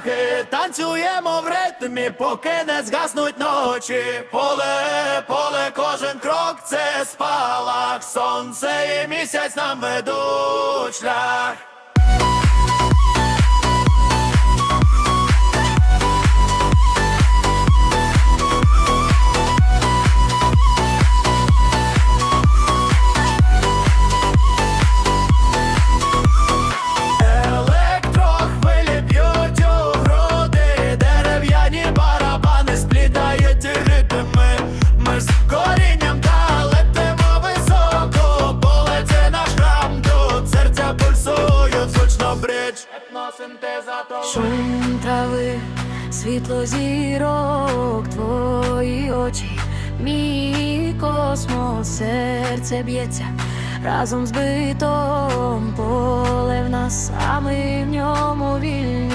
птахи, танцюємо в ритмі, поки не згаснуть ночі. Поле, поле, кожен крок це спалах, сонце і місяць нам ведуть шлях. Бридж. Шум трави, світло зірок, твої очі, мій космос, серце б'ється разом з битом, поле в нас, а ми в ньому вільні.